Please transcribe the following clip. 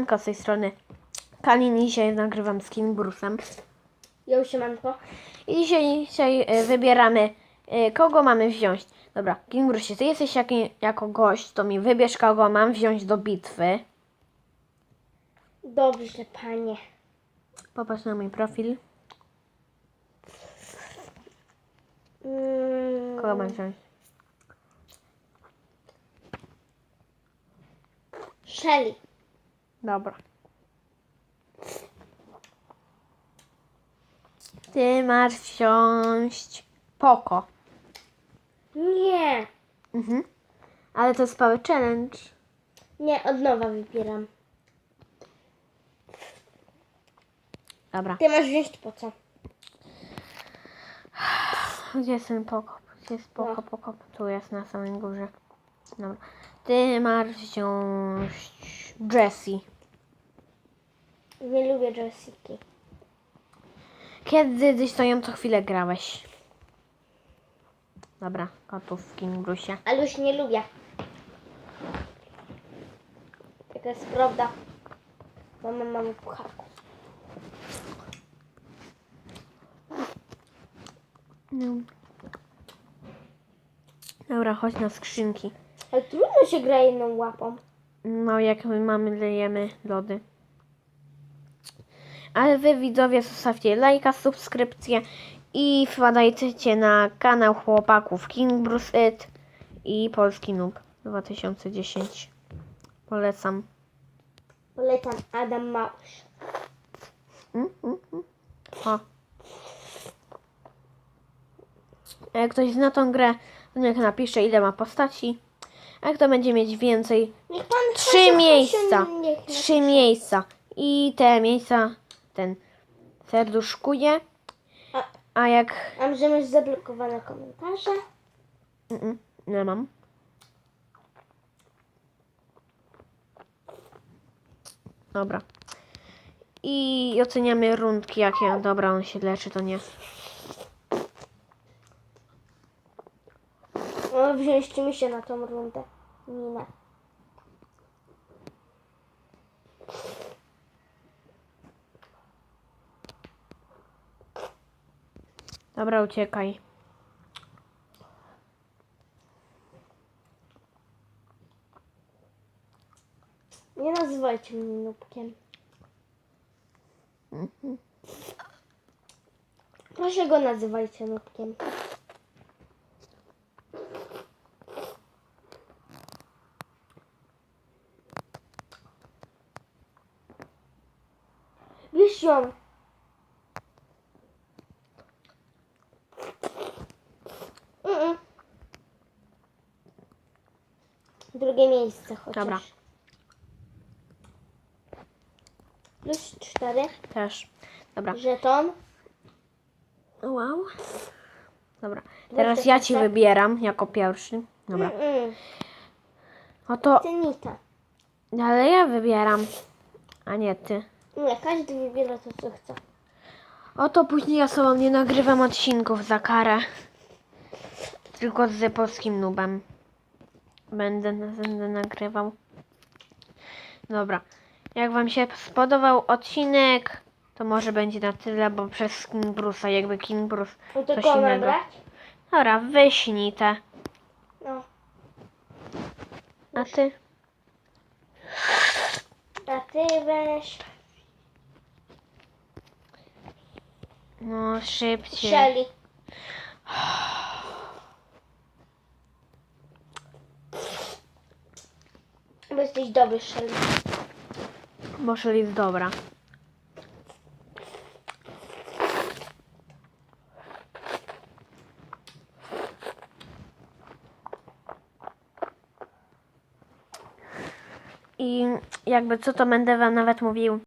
Siemanko z tej strony Kalin i dzisiaj nagrywam z King Brusem. Ja siemanko. I dzisiaj, dzisiaj e, wybieramy, e, kogo mamy wziąć. Dobra, King Brusie, ty jesteś jaki, jako gość, to mi wybierz, kogo mam wziąć do bitwy. Dobrze, panie. Popatrz na mój profil. Mm, Kogo mam wziąć? Shelly. Dobra. Ty masz wziąć Poko. Nie. Mhm. Ale to jest mały challenge. Nie, od nowa wybieram. Dobra. Ty masz wziąć po co? Gdzie jest ten poko? Gdzie jest poko, No. poko? Tu jest na samej górze. Dobra. Ty masz wziąć Jessie. Nie lubię Jessica. Kiedy tyś to ją co chwilę grałeś? Dobra, kotów w King Brusie. Ale już nie lubię. Taka jest prawda. Mama mam kucharku. No. Dobra, chodź na skrzynki. Ale trudno się gra jedną łapą. No, jak my mamy, lejemy lody. Ale wy widzowie zostawcie lajka, subskrypcję i wpadajcie na kanał chłopaków King Bruce It i Polski Noob 2010. Polecam. Polecam Adam Małysz. Mm, mm, mm. O. A Jak ktoś zna tą grę, to niech napisze ile ma postaci. A jak to będzie mieć więcej, Niech pan Trzy miejsca. Trzy miejsca. I te miejsca ten serduszkuje. A- jak. A możemy zablokowane komentarze? Mm-mm, nie mam. Dobra. I oceniamy rundki, jakie. Dobra, on się leczy, to nie. No, wzięliście mi się na tą rundę. Minę. Dobra, uciekaj. Nie nazywajcie mnie nubkiem. Proszę go nazywajcie nubkiem. Bierz ją. Drugie miejsce chociaż. Dobra. Plus cztery. Też. Dobra. Żeton. Wow. Dobra. Teraz ja ci wybieram jako pierwszy. Dobra. Mm-mm. Oto. Cenita. Ale ja wybieram. A nie ty. Nie, każdy wybiera to, co chce. Oto później ja sobie nie nagrywam odcinków za karę. Tylko z polskim nubem. Będę, będę nagrywał. Dobra. Jak wam się spodobał odcinek, to może będzie na tyle, bo przez King Bruce'a, jakby King Bruce No to coś mam innego. brać? Dobra, wyśnij te. No. A ty? A ty weź. No, szybciej. Shelly. Bo jesteś dobry, Shelly. Bo Shelly jest dobra. I jakby co to będę wam nawet mówił.